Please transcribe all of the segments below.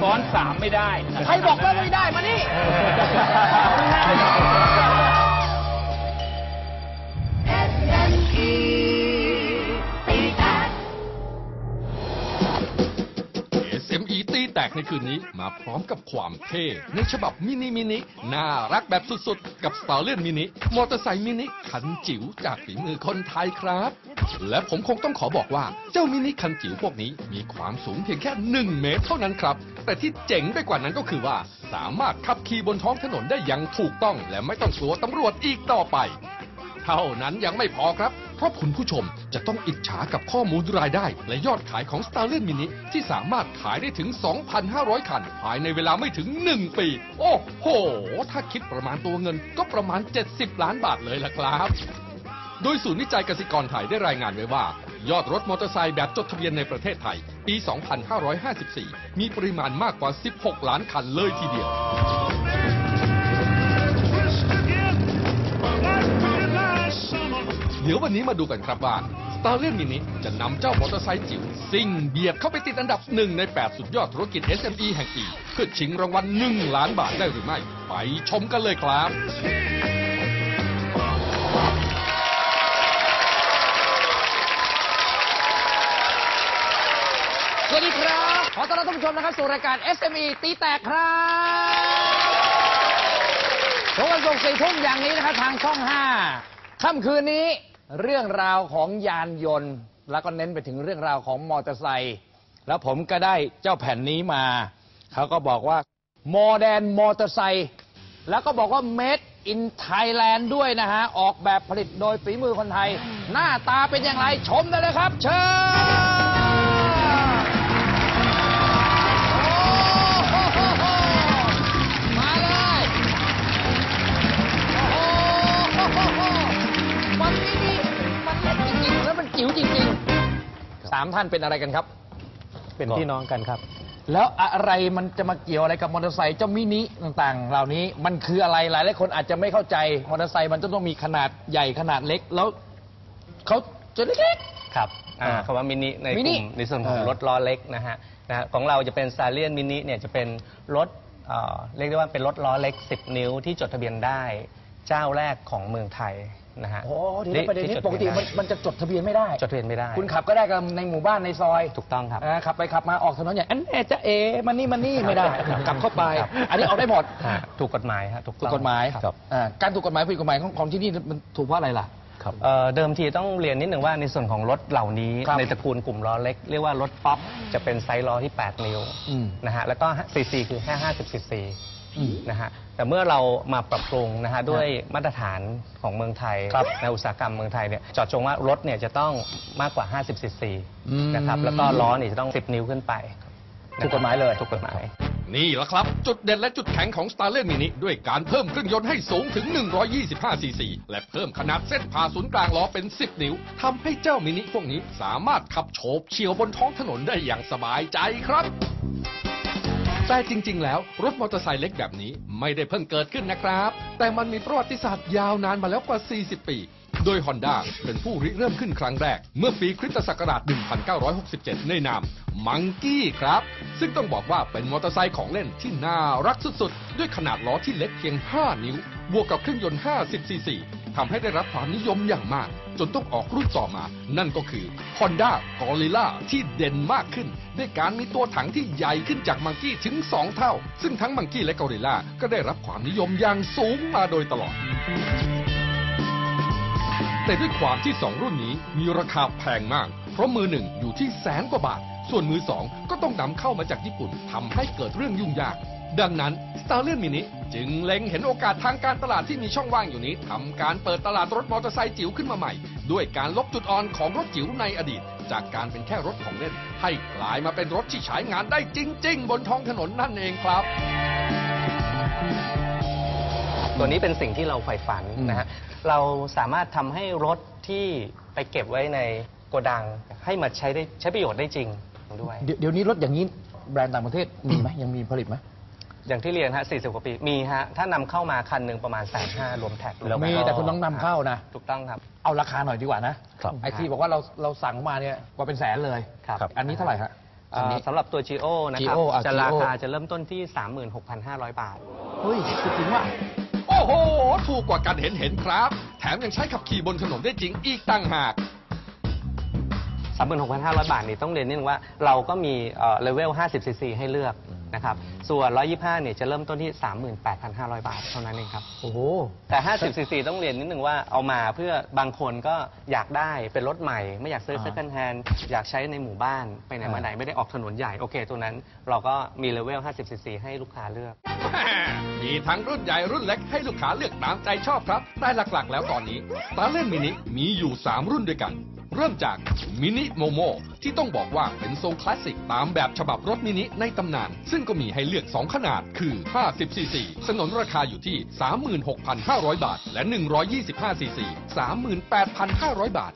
ซ้อนสามไม่ได้ ใครบอกว่าไม่ได้มานี่ กในคืนนี้มาพร้อมกับความเท่ในฉบับมินิมินิ น่ารักแบบสุดๆ กับสตาร์เลียนมินิ มอเตอร์ไซค์มินิคันจิ๋วจากฝีมือคนไทยครับ และผมคงต้องขอบอกว่าเจ้ามินิคันจิ๋วพวกนี้มีความสูงเพียงแค่ 1 เมตรเท่านั้นครับ แต่ที่เจ๋งไปกว่านั้นก็คือว่า สามารถขับขี่บนท้องถนนได้อย่างถูกต้อง และไม่ต้องกลัวตำรวจอีกต่อไป เท่านั้นยังไม่พอครับ เพราะคุณผู้ชมจะต้องอิจฉากับข้อมูลรายได้ และยอดขายของ s t a r l i n Mini ที่สามารถขายได้ถึง 2,500 คัน ภายในเวลาไม่ถึง 1 ปี โอ้โห ถ้าคิดประมาณตัวเงินก็ประมาณ 70 ล้านบาทเลยล่ะครับ โดยศูนย์วิจัยกสิกรไทยได้รายงานไว้ว่า ยอดรถมอเตอร์ไซค์แบบจดทะเบียนในประเทศไทย ปี 2554 มีปริมาณมากกว่า 16 ล้านคันเลยทีเดียว เดี๋ยววันนี้มาดูกันครับว่า s t a r l i n Mini จะนำเจ้ามอเตอร์ไซค์จิ๋วซิ่งเบียดเข้าไปติดอันดับหนึ่งใน 8 สุดยอดธุรกิจ SME แห่งปีเพื่อชิงรางวัล1ล้านบาทได้หรือไม่ ไปชมกันเลยครับสวัสดีครับ ขอต้อนรับท่านผู้ชมนะครับสู่รายการ SME ตีแตกครับทุกวันศุกร์สี่ทุ่มอย่างนี้นะครับทางช่อง 5 ค่ำคืนนี้ เรื่องราวของยานยนต์ แล้วก็เน้นไปถึงเรื่องราวของมอเตอร์ไซค์แล้วผมก็ได้เจ้าแผ่นนี้มา เขาก็บอกว่าโมเดนมอเตอร์ไซค์แล้วก็บอกว่า Made in Thailand ด้วยนะฮะ ออกแบบผลิตโดยฝีมือคนไทย หน้าตาเป็นอย่างไรชมได้เลยครับ เชิญ จิ๋วจริงๆสามท่านเป็นอะไรกันครับ เป็นพี่น้องกันครับ แล้วอะไรมันจะมาเกี่ยวอะไรกับมอเตอร์ไซค์เจ้ามินิต่างๆ เหล่านี้มันคืออะไรหลายหลายคนอาจจะไม่เข้าใจมอเตอร์ไซค์มันจะต้องมีขนาดใหญ่ขนาดเล็กแล้วเขาจะเล็กครับอ่าอ่าคำว่ามินิในกมินิลุ่มในส่วนของเออรถล้อเล็กนะฮะนะฮะของเราจะเป็นซาเลียนมินิเนี่ยจะเป็นรถเอ่อเรียกได้ว่าเป็นรถล้อเล็ก 10 นิ้วที่จดทะเบียนได้ เจ้าแรกของเมืองไทย นะฮะ โอ้ทีนี้ประเด็นนี้ที่จปกติมันทะเบียนมันจะจดทะเบียนไม่ได้ได้ จดทะเบียนไม่ได้คุณขับก็ได้กับในหมู่บ้านในซอยถูกต้องครับ อ่าขับไปขับมาออกถนนใหญ่อันแน่จะเอมันนี่มันนี่ไม่ได้ครับกลับเข้าไป ครับ อันนี้ออกได้หมดฮะถูกกฎหมายฮะถูกถูต้กองกฎหมายครับอ่าการถูกกฎหมายผิดกฎหมายของของที่นี่มันถูกเพราะอะไรล่ะเอ่อเดิมทีต้องเรียนนิดหนึ่งว่าในส่วนของรถเหล่านี้ ครับในตระกูลกลุ่มล้อเล็ก เรียกว่ารถป๊อปจะเป็นไซส์ล้อที่ 8 นิ้วอืมนะฮะแล้วก็ซีซีคือแค่50ซีซีอืม นะฮะ แต่เมื่อเรามาปรับปรุงนะฮะด้วยมาตรฐานของเมืองไทยครับในอุตสาหกรรมเมืองไทยเนี่ยเจอดจงว่ารถเนี่ยจะต้องมากกว่า 50ซีซีอืมนะครับแล้วก็ล้อเนี่ยจะต้อง 10 นิ้วขึ้นไปถูกกฎหมายเลยถูกกฎหมาย นี่แหละครับ จุดเด่นและจุดแข็งของ s t a r l i n Mini ด้วยการเพิ่มเครื่องยนต์ให้สูงถึง 125 ซีซี และเพิ่มขนาดเส้นผ่าศูนย์กลางล้อเป็น 10 นิ้วทำให้เจ้ามินิพวกนี้สามารถขับโฉบเฉี่ยวบนท้องถนนได้อย่างสบายใจครับ แต่จริง ๆ แล้วรถมอเตอร์ไซค์เล็กแบบนี้ไม่ได้เพิ่งเกิดขึ้นนะครับ แต่มันมีประวัติศาสตร์ยาวนานมาแล้วกว่า 40 ปี โดย Honda เป็นผู้ริเริ่มขึ้นครั้งแรก เมื่อปีคริสตศักราช 1967 ในนามมังกี้ครับ ซึ่งต้องบอกว่าเป็นมอเตอร์ไซค์ของเล่นที่น่ารักสุด ๆ ด้วยขนาดล้อที่เล็กเพียง 5 นิ้ว บวกกับเครื่องยนต์ 50 ซีซี ทำให้ได้รับความนิยมอย่างมาก จนต้องออกรุ่นต่อมา นั่นก็คือ Honda Gorilla ที่เด่นมากขึ้น ด้วยการมีตัวถังที่ใหญ่ขึ้นจากมังกี้ถึง 2 เท่า ซึ่งทั้งมังกี้และ Gorilla ก็ได้รับความนิยมอย่างสูงมาโดยตลอด แต่ด้วยความที่ 2 รุ่นนี้มีราคาแพงมาก เพราะมือหนึ่งอยู่ที่แสนกว่าบาทส่วนมือสองก็ต้องนำเข้ามาจากญี่ปุ่นทำให้เกิดเรื่องยุ่งยาก ดังนั้น s t a r l i n Mini จึงเล็งเห็นโอกาสทางการตลาดที่มีช่องว่างอยู่นี้ทำการเปิดตลาดรถมอเตอร์ไซค์จิ๋วขึ้นมาใหม่ ด้วยการลบจุดอ่อนของรถจิ๋วในอดีต จากการเป็นแค่รถของเล่น ให้กลายมาเป็นรถที่ใช้งานได้จริง ๆ บนท้องถนนนั่นเองครับตัวนี้เป็นสิ่งที่เราใฝ่ฝันอืมนะฮะ เราสามารถทำให้รถที่ไปเก็บไว้ในโกดัง ให้มาใช้ได้ใช้ประโยชน์ได้จริงด้วย เดี๋ยวเดี๋ยวนี้รถอย่างนี้แบรนด์ต่างประเทศมีไหมยังมีผลิตไหม อย่างที่เรียนฮะ40กว่าปีมีฮะถ้านำเข้ามาคันหนึ่งประมาณแสนห้ารวมแท็กล้วก็มีแต่คุณต้องนำเข้านะ ถูกต้องครับ เอาราคาหน่อยดีกว่านะครับ ไอที่บอกว่าเราเราสั่งมาเนี่ยกว่าเป็นแสนเลยครับ อันนี้เท่าไหร่ฮะอันนี้ เอ่อสำหรับตัว Geo นะครับ Geo อะจะ Geo ราคาจะเริ่มต้นที่ 36,500 บาท เฮ้ยจริงว่ะ โอ้โห ถูกกว่ากันเห็นเห็นๆครับ แถมยังใช้ขับขี่บนถนนได้จริงอีกต่างหาก 36,500 บาทนี่ต้องเรียนนิดนึงว่าเราก็มีเลเวล50ซีซีให้เลือก นะครับส่วน 125 เนี่ยจะเริ่มต้นที่ 38,500 บาทเท่านั้นเองครับ โอ้โห แต่ 50 ซีซีต้องเรียนนิดนึงว่าเอามาเพื่อบางคนก็อยากได้เป็นรถใหม่ ไม่อยากซื้อ อ่า second hand อยากใช้ในหมู่บ้านไปไหนมาไหนไม่ได้ออกถนนใหญ่ โอเค ตัวนั้นเราก็มีเลเวล 50 ซีซีให้ลูกค้าเลือกมีทั้งรุ่นใหญ่รุ่นเล็กให้ลูกค้าเลือกตามใจชอบครับแต่หลักๆ แล้วตอนนี้สตาร์เล่นมินิมีอยู่ 3 รุ่นด้วยกัน เริ่มจากมินิโมโมที่ต้องบอกว่าเป็นทรงคลาสสิกตามแบบฉบับรถมินิในตำนาน ซึ่งก็มีให้เลือก 2 ขนาดคือ 50ซีซีสนนราคาอยู่ที่ 36,500 บาท และ 125ซีซี38,500 บาท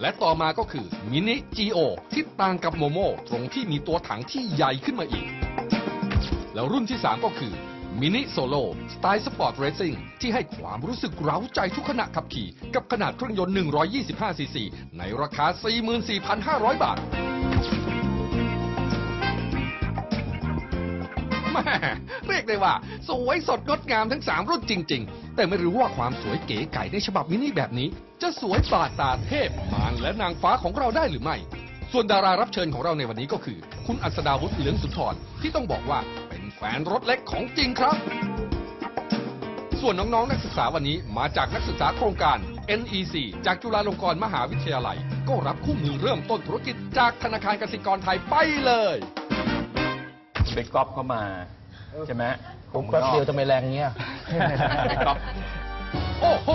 และต่อมาก็คือมินิ GO ที่ต่างกับโมโมตรงที่มีตัวถังที่ใหญ่ขึ้นมาอีก แล้วรุ่นที่ 3 ก็คือ มินิโซโลสไตล์สปอร์ตเรซิ่งที่ให้ความรู้สึกเร้าใจทุกขณะขับขี่ กับขนาดเครื่องยนต์ 125 ซีซี ในราคา 44,500 บาทแม่เรียกได้ว่า สวยสดงดงามทั้ง 3 รุ่นจริง ๆ แต่ไม่รู้ว่าความสวยเก๋ไก่ในฉบับมินิแบบนี้ จะสวยบาดตาเทพมารและนางฟ้าของเราได้หรือไม่ ส่วนดารารับเชิญของเราในวันนี้ก็คือ คุณอัศดาวุฒิเหลืองสุนทรที่ต้องบอกว่า ฟนรถเล็กของจริงครับ ส่วนน้องๆนักศึกษาวันนี้มาจากนักศึกษาโครงการ NEC จากจุฬาลงกรณ์มหาวิทยาลัย ก็รับคู่มือเริ่มต้นธุรกิจจากธนาคารกสิกรไทยไปเลยไปก๊อปเข้ามา ใช่ไหมผมแป๊บเดียวจะไม่แรงเงี้ยไปก๊อปโอ้โห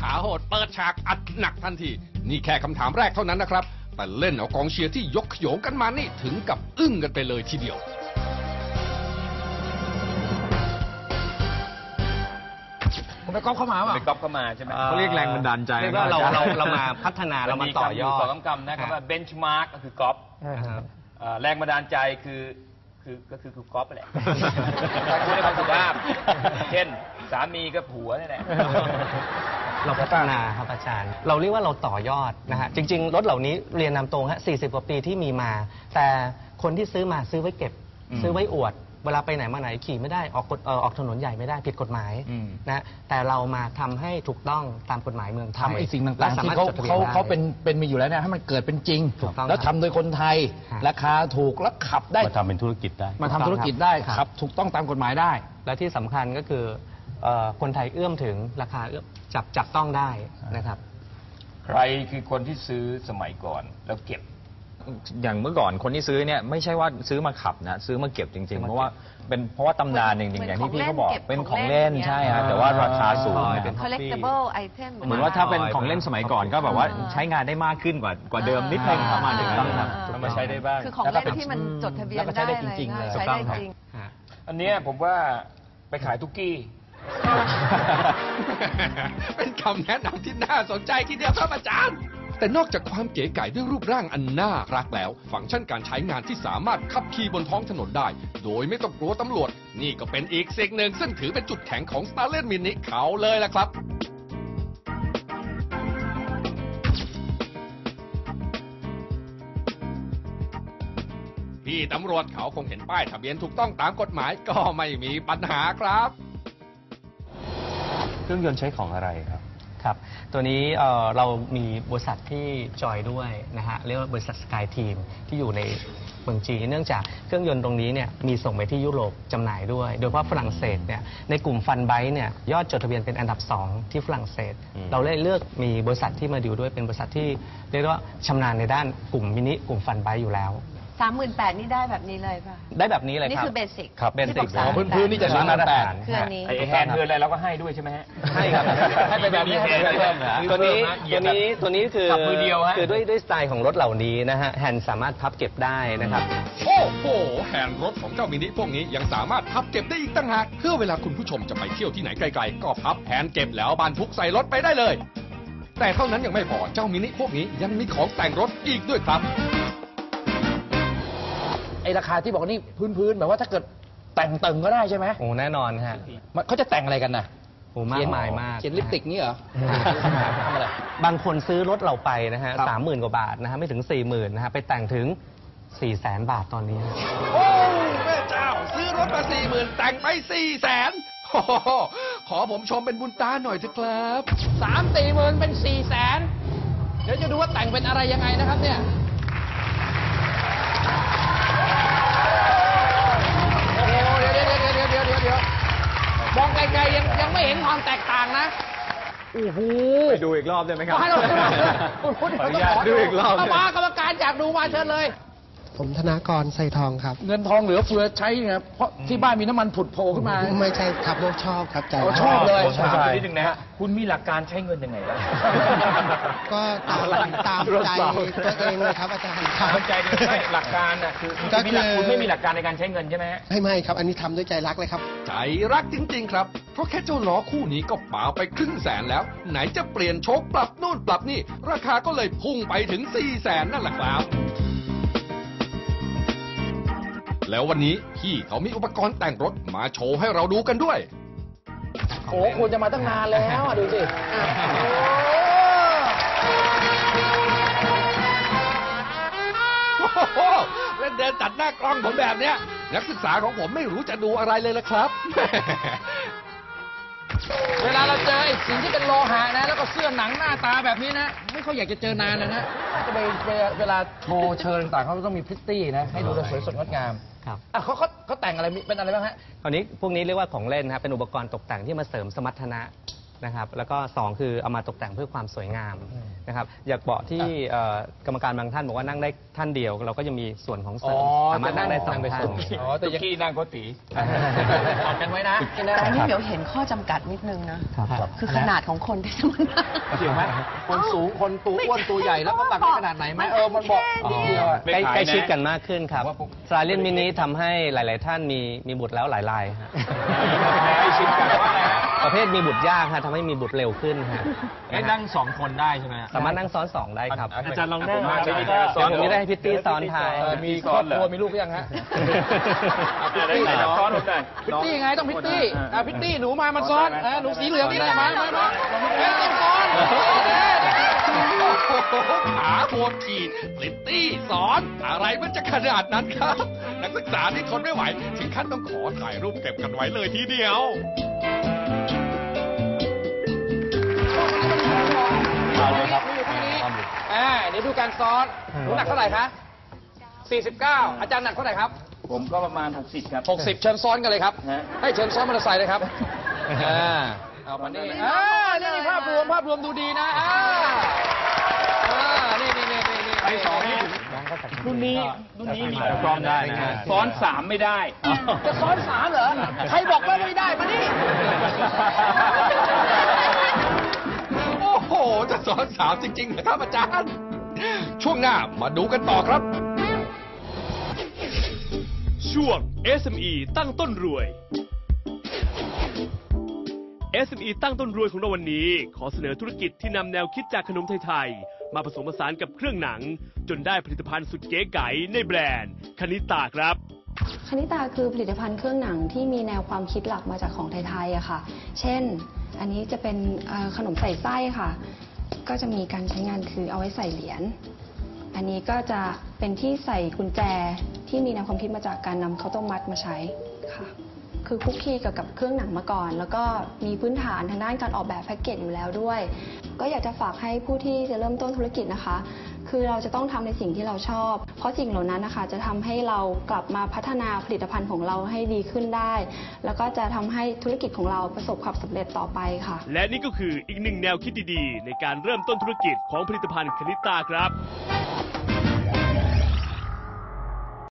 ขาโหดเปิดฉากอัดหนักทันที นี่แค่คำถามแรกเท่านั้นนะครับ แต่เล่นเอากองเชียร์ที่ยกขโยงกันมานี่ถึงกับอึ้งกันไปเลยทีเดียว คุณไปก๊อปเข้ามาเปล่าไปก๊อปเข้ามาใช่ไหมเขาเรียกแรงบันดาลใจ เรียกว่าเราเราเรามาพัฒนาเรามาต่อยอดสองคำนะครับว่า benchmark ก็คือก๊อปนะครับเอ่อแรงบันดาลใจคือคือก็คือคือก๊อปไปแหละถ้าพูดในคำสุภาพเช่น สามีก็ผัวนี่แหละเราพัฒนาครับอาจารย์ เราเรียกว่าเราต่อยอดนะฮะ จริง ๆ รถเหล่านี้เรียนนำตรงฮะ40 กว่าปีที่มีมา แต่คนที่ซื้อมาซื้อไว้เก็บอืมซื้อไว้อวด เวลาไปไหนมาไหนขี่ไม่ได้ออกกฎเอ่อออกถนนใหญ่ไม่ได้ผิดกฎหมายอืม นะแต่เรามาทำให้ถูกต้องตามกฎหมายเมืองไทยทำไอ้สิ่งและต่างๆสาที่มารถเขาจดทะเบียเขานได้ เขาเป็นเป็นมีอยู่แล้วเนี่ยให้มันเกิดเป็นจริง ถูกต้องแล้วครับทำโดยคนไทย ฮะ ราคาถูกแล้วขับได้ มาทำเป็นธุรกิจได้ มาทำธุรกิจได้ครับ ขับ ถูกต้องตามกฎหมายได้ และที่สำคัญก็คือเอ่อคนไทยเอื้อมถึงราคาเอื้อมจับจับต้องได้นะครับ ใครคือคนที่ซื้อสมัยก่อนแล้วเก็บ อย่างเมื่อก่อนคนที่ซื้อเนี่ยไม่ใช่ว่าซื้อมาขับนะซื้อมาเก็บจริงๆ เพราะว่าเป็นเพราะว่าตำนานจริงๆอย่างที่พี่เขาบอกเป็นของเล่นใช่ฮะแต่ว่าราคาสูงอ่าเป็น collectible item เหมือนว่าถ้าเป็นของเล่นสมัยก่อนก็แบบว่าใช้งานได้มากขึ้นกว่ากว่าเดิมนิดนึงประมาณอย่างนั้นครับเอามาใช้ได้บ้างคือของเล่นที่มันจดทะเบียนแล้วก็ใช้ได้ได้เลยจริงๆนะเลยใช้ได้จริงฮะอันเนี้ยผมว่าไปขายทุกกี้เป็นคำแนะนำที่น่าสนใจทีเดียวครับอาจารย์ แต่นอกจากความเก๋ไก๋ด้วยรูปร่างอันน่ารักแล้ว ฟังก์ชันการใช้งานที่สามารถขับขี่บนท้องถนนได้ โดยไม่ต้องกลัวตำรวจ นี่ก็เป็นอีกสิ่งหนึ่ง ซึ่งถือเป็นจุดแข็งของ s t a r l e t Mini เขาเลยล่ะครับพี่ตำรวจเขาคงเห็นป้ายทะเบียนถูกต้องตามกฎหมายก็ไม่มีปัญหาครับ เครื่องยนต์ใช้ของอะไรครับ ครับ ตัวนี้เอ่อเรามีบริษัทที่จอยด้วยนะฮะเรียกว่าบริษัทสกายทีมที่อยู่ในเมืองจีนเนื่องจากเครื่องยนต์ตรงนี้เนี่ยมีส่งไปที่ยุโรปจำหน่ายด้วย โดยเฉพาะฝรั่งเศสเนี่ยในกลุ่มฟันไบเนี่ยยอดจดทะเบียนเป็นอันดับ 2 ที่ฝรั่งเศส อืม เราได้เลือกมีบริษัทที่มาดูด้วยเป็นบริษัทที่เรียกว่าชำนาญในด้านกลุ่มมินิกลุ่มฟันไบอยู่แล้ว สามหมื่นแปดนี่ได้แบบนี้เลยป่ะ ได้แบบนี้เลยครับนี่คือเบสิกครับเบสิกที่บอกอ๋อพื้นๆนี่จะมาตรฐานคืออันนี้ ไอ้แฮนด์คืออะไรเราก็ให้ด้วยใช่ไหมฮะ ให้ครับให้ไปแบบนี้ให้ไปแบบนี้ตัวนี้ตัวนี้ตัวนี้คือขับมือเดียวฮะ คือด้วยด้วยสไตล์ของรถเหล่านี้นะฮะแฮนด์สามารถพับเก็บได้นะครับ โอ้โหแฮนด์รถของเจ้ามินิพวกนี้ยังสามารถพับเก็บได้อีกตั้งหากเพื่อเวลาคุณผู้ชมจะไปเที่ยวที่ไหนไกลๆ ก็พับแฮนด์เก็บแล้วบรรทุกใส่รถไปได้เลย แต่เท่านั้นยังไม่พอเจ้ามินิพวกนี้ยังมีของแต่งรถอีกด้วยครับ ไอราคาที่บอกนี่พื้นๆแบบว่าถ้าเกิดแต่งเติงก็ได้ใช่ไหมโอ้แน่นอนฮะมันเขาจะแต่งอะไรกันนะโอ้มากมายมากเขียนลิปสติกนี่เหรอทำอะไร บางคนซื้อรถเราไปนะฮะครับ สามหมื่นกว่าบาทนะฮะไม่ถึงสี่หมื่นนะฮะไปแต่งถึง4 0 0แสนบาทตอนนี้ โอ้แม่เจ้า ซื้อรถมาสี่หมื่นแต่งไปสี่แสนขอผมชมเป็นบุญตาหน่อยเถอะครับ สามสี่หมื่นเป็นสี่แสนเดี๋ยวจะดูว่าแต่งเป็นอะไรยังไงนะครับเนี่ย มองไกลๆยังยังไม่เห็นความแตกต่างนะโอ้โหไปดูอีกรอบได้ไหมครับให้เราขออนุญาตดูอีกรอบเามากรรมการอยากดูมาเชิญเลย ผมธนากรไซทองครับ เงินทองเหลือเฟือใช้นะครับเพราะที่บ้านมีน้ำมันผุดโผล่ขึ้นมา ไม่ใช่ครับโลกชอบครับใจโอ้ชอบเลยผมถามคุณนิดนึงนะฮะคุณมีหลักการใช้เงินยังไงบ้าง ก็ตามตามใจตัวเองเลยครับอาจารย์คตารับมใจดีไม่หลักการน่ะคือก็มีหลักคือคุณไม่มีหลักการในการใช้เงินใช่ไหมฮะ ไม่ไม่ครับ อันนี้ทำด้วยใจรักเลยครับ ใจรักจริง ๆ ครับ เพราะแค่เจ้าล้อคู่นี้ก็ป่าไปครึ่งแสนแล้ว ไหนจะเปลี่ยนโชคปรับนู่นปรับนี่ ราคาก็เลยพุ่งไปถึง4ี่แสนนั่นแหละครับ แล้ววันนี้พี่เขามีอุปกรณ์แต่งรถมาโชว์ให้เราดูกันด้วย โอ้ควรจะมาตั้งนานแล้วอะดูสิโอ้โอ้โหเล่นเดินตัดหน้ากล้องผมแบบเนี้ย นักศึกษาของผมไม่รู้จะดูอะไรเลยละครับ เวลาเราเจอไอ้สิ่งที่เป็นโลหะนะ แล้วก็เสื้อหนังหน้าตาแบบนี้นะ ไม่ค่อยอยากจะเจอนานนะนะจะไปเวลาโชว์เชิญต่างๆเขาต้องมีพริตตี้นะ ให้ดูสวยสดงดงาม ครับ อะเขาเขาเขาแต่งอะไรมีเป็นอะไรบ้างฮะ คราวนี้พวกนี้เรียกว่าของเล่นนะครับเป็นอุปกรณ์ตกแต่งที่มาเสริมสมรรถนะ นะครับแล้วก็สองคือเอามาตกแต่งเพื่อความสวยงามนะครับอยากบอกที่เอ่อกรรมการบางท่านบอกว่านั่งได้ท่านเดียว เราก็จะมีส่วนของเสริมอ๋อสามารถนั่งได้สองจะนั่งท่านไปส่งอ๋อแต่กี้นั่งโกติออกกันไว้นะ แต่อันนี้เดี๋ยวเห็นข้อจำกัดนิดนึงนะครับ คือขนาดของคนที่จะมานั่ง เกี่ยวไหมคนสูงคนตัวอ้วนตัวใหญ่แล้วก็ตักได้ขนาดไหนไหมเออมันบอกนิดเดียวอะ ใกล้ใกล้ชิดกันมากขึ้นครับว่าพวกสไตล์เลียนมินิทำให้หลาย ๆ ท่านมีมีบุตรแล้วหลายรายฮะใกล้ชิดกันว่าไงฮะ ประเภทมีบุตรยากฮะทำให้มีบุตรเร็วขึ้นฮะให้นั่งสองคนได้ใช่ไหมฮะ สามารถนั่งซ้อนสองได้ครับอาจารย์ลองนั่งผมครับไม่เดี๋ยวผมจะได้ให้พิตตี้ซ้อนท้าย เออมีครอบครัวมีลูกหรือยังฮะได้ไหนซ้อนผมหน่อย พิตตี้ไงต้องพิตตี้อะพิตตี้หนูมามาซ้อนอะหนูสีเหลืองนี่แหละมามามาเอ้ยต้องซ้อนโอ้โหขาโหดขีดพลิตตี้สอน อะไรมันจะขนาดนั้นครับ นักศึกษาที่ทนไม่ไหว ถึงขั้นต้องขอถ่ายรูปเก็บกันไว้เลยทีเดียว เอาเลยครับอยู่ตรงนี้อ่าเดี๋ยวดูการซ้อนหนูหนักเท่าไหร่คะ49 อาจารย์หนักเท่าไหร่ครับผมก็ประมาณ 60 ครับ 60 เชิญซ้อนกันเลยครับ ฮะ ให้เชิญซ้อนมอเตอร์ไซค์เลยครับอ่าเอามานี่อ่านี่นี่ภาพรวมภาพรวมดูดีนะอ่าอ่านี่นี่นี่นี่นี่ไปสองนี่รุ่นนี้รุ่นนี้มีแต่ซ้อนได้นะฮะซ้อนสามไม่ได้ จะซ้อนสามเหรอ ใครบอกว่าไม่ได้มานี่ โอ้โห จะสอนสาวจริงๆนะครับอาจารย์ ช่วงหน้ามาดูกันต่อครับ ช่วง SME ตั้งต้นรวย SME ตั้งต้นรวยของเราวันนี้ ขอเสนอธุรกิจที่นำแนวคิดจากขนมไทยๆ มาผสมผสานกับเครื่องหนัง จนได้ผลิตภัณฑ์สุดเก๋ไก๋ในแบรนด์คณิตาครับคณิตาคือผลิตภัณฑ์เครื่องหนังที่มีแนวความคิดหลักมาจากของไทยๆอะค่ะ เช่น อันนี้จะเป็นขนมใส่ไส้ค่ะ ก็จะมีการใช้งานคือเอาไว้ใส่เหรียญ อันนี้ก็จะเป็นที่ใส่กุญแจที่มีแนวความคิดมาจากการนำข้าวต้มมัดมาใช้ค่ะ คือคุกคีเกี่ยวกับเครื่องหนังมาก่อน แล้วก็มีพื้นฐานทางด้านการออกแบบแพ็กเกจอยู่แล้วด้วย ก็อยากจะฝากให้ผู้ที่จะเริ่มต้นธุรกิจนะคะ คือเราจะต้องทำในสิ่งที่เราชอบ เพราะสิ่งเหล่านั้นนะคะ จะทำให้เรากลับมาพัฒนาผลิตภัณฑ์ของเราให้ดีขึ้นได้ แล้วก็จะทำให้ธุรกิจของเราประสบความสำเร็จต่อไปค่ะ และนี่ก็คืออีกหนึ่งแนวคิดดีๆ ในการเริ่มต้นธุรกิจของผลิตภัณฑ์คณิตาครับ